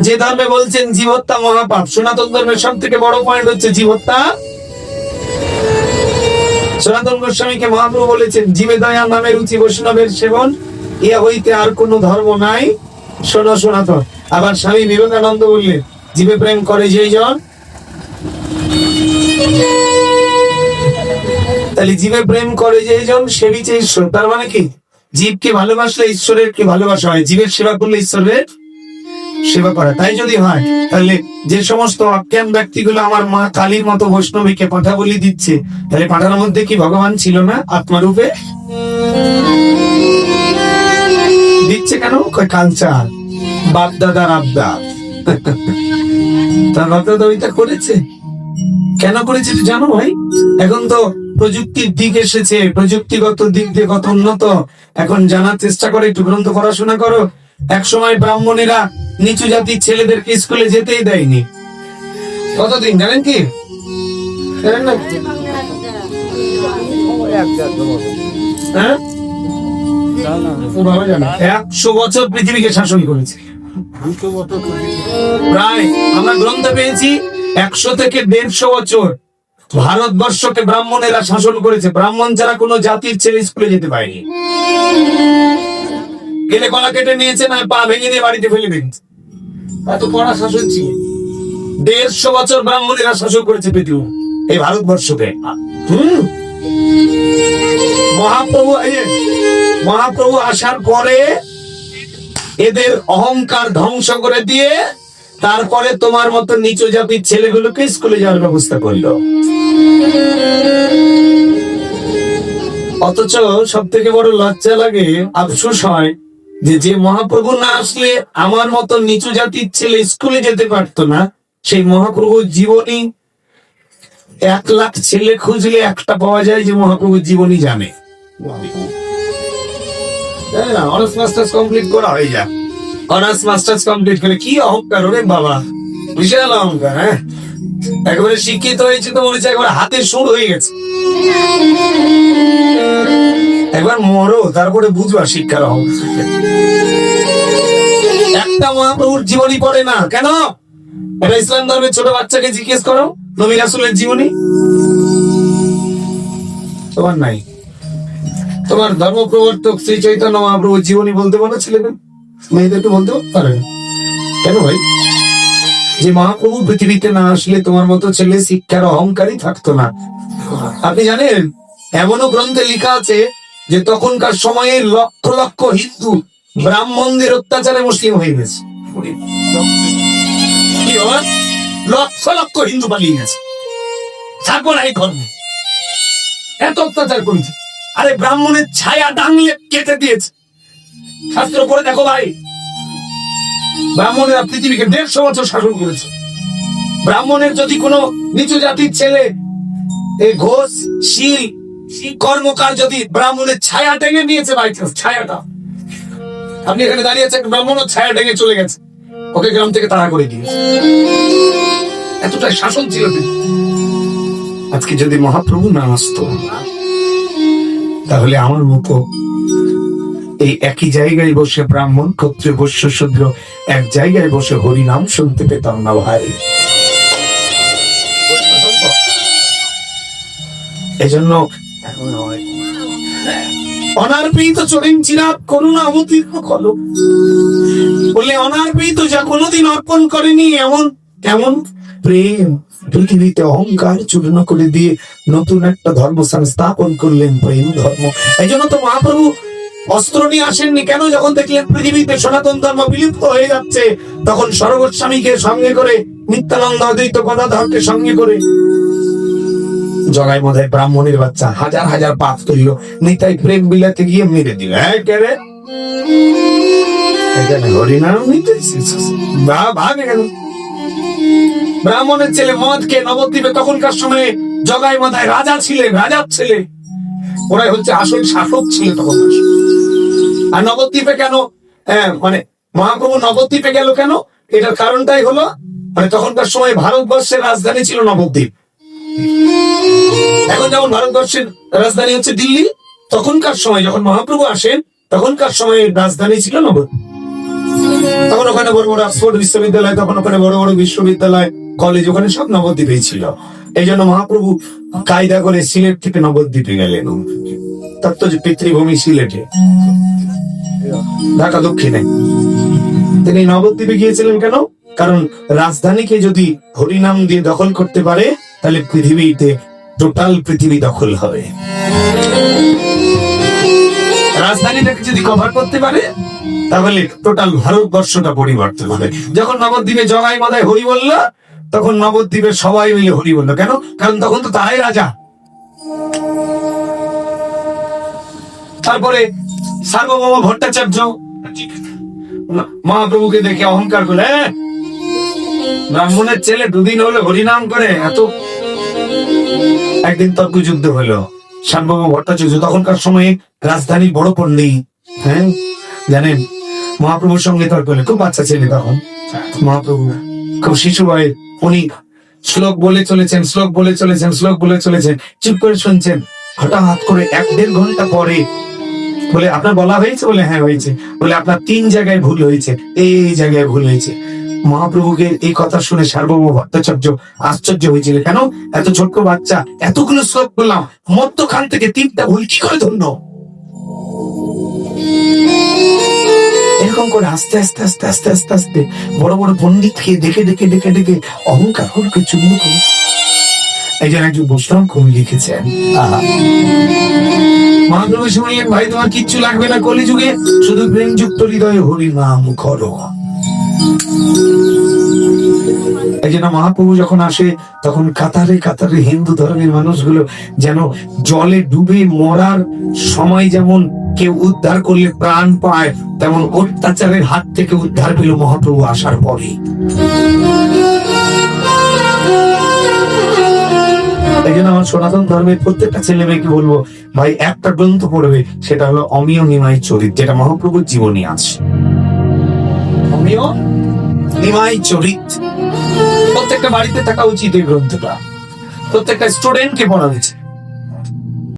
যে ধর্মে বলছেন জীবত্তা মহাপাপ সনাতন ধর্মের সব থেকে বড় পয়েন্ট হচ্ছে জীবত্তা। সনাতন গোস্বামীকে মহাপ্রভু বলেছেন, জীবে দয়া নামে রুচি বৈষ্ণবের সেবন ইয়া হইতে আর কোন ধর্ম নাই। শোনো সনাতন, আবার স্বামী বিবেকানন্দ বললেন, জীবে প্রেম করে যেই জন। তাহলে জীবে প্রেম করে যেই জন, সে বিচে ঈশ্বর। তার মানে কি? জীবকে ভালোবাসলে ঈশ্বরের কি ভালোবাসা হয়? জীবের সেবা করলে ঈশ্বরের সেবা করা, তাই যদি হয়, তাহলে যে সমস্ত অজ্ঞান ব্যক্তিগুলো আমার মা কালীর মতো বৈষ্ণবীকে কথা বলি দিচ্ছে, তাহলে পাঠানোর মধ্যে কি ভগবান ছিল না, আত্মারূপে? দিচ্ছে কেন? কালচার বাপ দাদার আবদার তার বাপ ওইটা করেছে। কেন করেছে জানো ভাই? এখন তো প্রযুক্তির দিক এসেছে, প্রযুক্তিগত দিক দিয়ে কত উন্নত। এখন জানার চেষ্টা করে, একটু গ্রন্থ পড়াশোনা করো এক সময় ব্রাহ্মণেরা নিচু জাতির ছেলেদেরকে স্কুলে যেতেই দেয়নি। কতদিন জানেন কি? হ্যাঁ। একশো বছর পৃথিবীকে শাসন করেছে। প্রায় আমরা গ্রন্থ পেয়েছি একশো থেকে দেড়শো বছর ভারতবর্ষকে ব্রাহ্মণেরা শাসন করেছে। ব্রাহ্মণ ছাড়া কোনো জাতির ছেলে স্কুলে যেতে পারেনি। গেলে গলা কেটে নিয়েছে, না পা ভেঙে দিয়ে বাড়িতে ফেলে দিয়েছে। এত কড়া শাসন ছিল। দেড়শো বছর ব্রাহ্মণেরা শাসন করেছে পৃথিবী এই ভারতবর্ষকে। মহাপ্রভু মহাপ্রভু আসার পরে এদের অহংকার ধ্বংস করে দিয়ে তারপরে তোমার মতো নিচু জাতির ছেলেগুলোকে স্কুলে যাওয়ার ব্যবস্থা করল। অথচ সব থেকে বড় লজ্জা লাগে, আফসোস হয় যে যে মহাপ্রভু না আসলে আমার মতো নিচু জাতির ছেলে স্কুলে যেতে পারতো না সেই মহাপ্রভুর জীবনী এক লাখ ছেলে খুঁজলে একটা পাওয়া যায় যে মহাপ্রভুর জীবনী জানে। অনার্স মাস্টার্স কমপ্লিট করা হয়ে যায় অনার্স মাস্টার্স কমপ্লিট করে কি অহংকার ওরে বাবা। বিশাল অহংকার হ্যাঁ? একবারে শিক্ষিত হয়েছে তো মনে হচ্ছে একবার হাতে সুর হয়ে গেছে। একবার মরো, তারপরে বুঝবা শিক্ষার একটা মহাপ্রভুর জীবনী পড়ে না, কেন? এটা ইসলাম ধর্মের ছোট বাচ্চাকে জিজ্ঞেস করো নবী রাসুলের জীবনী? তোমার নাই। তোমার ধর্ম প্রবর্তক শ্রী চৈতন্য মহাপ্রভুর জীবনী বলতে বলো ছেলেদের। মেয়েদেরকে বলতে পারে? কেন ভাই? যে মহাপ্রভু পৃথিবীতে না আসলে তোমার মতো ছেলে শিক্ষার অহংকারই থাকতো না। আপনি জানেন, এমনও গ্রন্থে লেখা আছে যে তখনকার সময়ে লক্ষ লক্ষ হিন্দু ব্রাহ্মণদের অত্যাচারে মুসলিম হয়ে গেছে? লক্ষ লক্ষ হিন্দু পালিয়ে গেছে। থাকব না এই ধর্মে। এত অত্যাচার করেছে। আরে ব্রাহ্মণের ছায়া ডাঙিয়ে কেটে দিয়েছে। শাস্ত্র করে দেখো ভাই। ব্রাহ্মণেরা পৃথিবীকে দেড়শো বছর শাসন করেছে। ব্রাহ্মণের যদি কোনো নিচু জাতির ছেলে, এই ঘোষ, শীল কর্মকার যদি ব্রাহ্মণের ছায়া টেঙে নিয়েছে বাই ছায়াটা। আপনি এখানে দাঁড়িয়ে আছেন, ব্রাহ্মণ ছায়া টেঙে চলে গেছে। ওকে গ্রাম থেকে তাড়া করে দিয়েছে। এতটাই শাসন ছিল আজকে যদি মহাপ্রভু না আসতো, তাহলে আমার মতো এই একই জায়গায় বসে ব্রাহ্মণ, ক্ষত্রিয়, বৈশ্য শূদ্র এক জায়গায় বসে হরিনাম শুনতে পেতাম না ভাই। এজন্য অনার্পিত চিরাত করুণা অবতীর্ণ কলো বলে অনার্পিত যা কোনোদিন অর্পণ করেনি এমন এমন প্রেম। পৃথিবীতে অহংকার চূর্ণ করে দিয়ে নতুন একটা ধর্মস্থান স্থাপন করলেন প্রেম ধর্ম। এই জন্য তো মহাপ্রভু অস্ত্র নিয়ে আসেননি কেন? যখন দেখলেন পৃথিবীতে সনাতন ধর্ম বিলুপ্ত হয়ে যাচ্ছে, তখন সর্বস্বামীকে সঙ্গে করে নিত্যানন্দ অদ্বৈত গদাধরকে সঙ্গে করে জগাই মধায় ব্রাহ্মণের বাচ্চা, হাজার হাজার পাপ তুললো নিতাই প্রেম বিলাতে গিয়ে মেরে দিল। হ্যাঁ কে রে? ব্রাহ্মণের ছেলে মদ কে নবদ্বীপে তখনকার সময়ে। জগাই মাথায় রাজা ছিলেন, রাজার ছেলে। ওরাই হচ্ছে আসল শাসক ছিল তখন আর নবদ্বীপে কেন? মানে মহাপ্রভু নবদ্বীপে গেল কেন? এটার কারণটাই হলো মানে তখনকার সময় ভারতবর্ষের রাজধানী ছিল নবদ্বীপ। এখন যেমন ভারতবর্ষের রাজধানী হচ্ছে দিল্লি, তখনকার সময় যখন মহাপ্রভু আসেন, তখনকার সময় রাজধানী ছিল নবদ্বীপ তখন ওখানে বড় বড় অক্সফোর্ড বিশ্ববিদ্যালয়, তখন ওখানে বড় বড় বিশ্ববিদ্যালয় কলেজ ওখানে সব নবদ্বীপেই ছিল। এই জন্য মহাপ্রভু কায়দা করে সিলেট থেকে নবদ্বীপে গেলেন। তার তো পিতৃভূমি সিলেটে। ঢাকা দক্ষিণে। তিনি নবদ্বীপে গিয়েছিলেন কেন? কারণ রাজধানীকে যদি হরিনাম দিয়ে দখল করতে পারে, তাহলে পৃথিবীতে টোটাল পৃথিবী দখল হবে। রাজধানীটাকে যদি কভার করতে পারে তাহলে টোটাল ভারতবর্ষটা পরিবর্তন হবে। যখন নবদ্বীপে জগাই মাদায় হরি বলল তখন নবদ্বীপের সবাই মিলে হরি বলল। কেন? কারণ তখন তো তারাই রাজা। তারপরে সার্বভৌম ভট্টাচার্য মহাপ্রভুকে দেখে অহংকার করলে "এ, ব্রাহ্মণের ছেলে দুদিন হলে হরিনাম করে এত একদিন তর্ক যুদ্ধ হলো। সার্বভৌম ভট্টাচার্য তখনকার সময়ে রাজধানীর বড় পণ্ডিত হ্যাঁ? জানেন, মহাপ্রভুর সঙ্গে তর্ক হলো। খুব বাচ্চা ছেলে তখন। মহাপ্রভু, খুব শিশু বয়ে উনি শ্লোক বলে চলেছেন, শ্লোক বলে চলেছেন, শ্লোক বলে চলেছেন। চুপ করে শুনছেন। হঠাৎ করে এক দেড় ঘণ্টা পরে বলে, আপনার বলা হয়েছে? বলে হ্যাঁ হয়েছে। বলে, আপনার তিন জায়গায় ভুল হয়েছে। এই জায়গায় ভুল হয়েছে। মহাপ্রভুকে এই কথা শুনে সার্বভৌম ভট্টাচার্য আশ্চর্য হয়েছিল কেন? এত ছোট্ট বাচ্চা, এতগুলো শ্লোক বললাম মধ্যখান থেকে তিনটা ভুল কি করে ধন্য? এরকম করে আস্তে আস্তে আস্তে আস্তে আস্তে আস্তে বড় বড় পণ্ডিতকে দেখে দেখে দেখে দেখে অহংকার করে একজন একজন বৈষ্ণব কবি লিখেছেন মহাপ্রভু শুনলেন, ভাই, তোমার কিচ্ছু লাগবে না কলিযুগে, শুধু প্রেম যুক্ত হৃদয়ে হরি নাম করো। মহাপ্রভু যখন আসে, তখন কাতারে কাতারে হিন্দু ধর্মের মানুষগুলো যেন জলে ডুবে মরার সময় যেমন কেউ উদ্ধার করলে প্রাণ পায়, তেমন অত্যাচারের হাত থেকে উদ্ধার পেল মহাপ্রভু আসার পরে। আমার সনাতন ধর্মের প্রত্যেকটা ছেলে মেয়েকে বলব, ভাই, একটা গ্রন্থ পড়বে, সেটা হলো অমিয় নিমাই চরিত, যেটা মহাপ্রভুর জীবনী আছে। অমিয় নিমাই চরিত। প্রত্যেকটা বাড়িতে থাকা উচিত এই গ্রন্থটা। প্রত্যেকটা স্টুডেন্টকে পড়া হয়েছে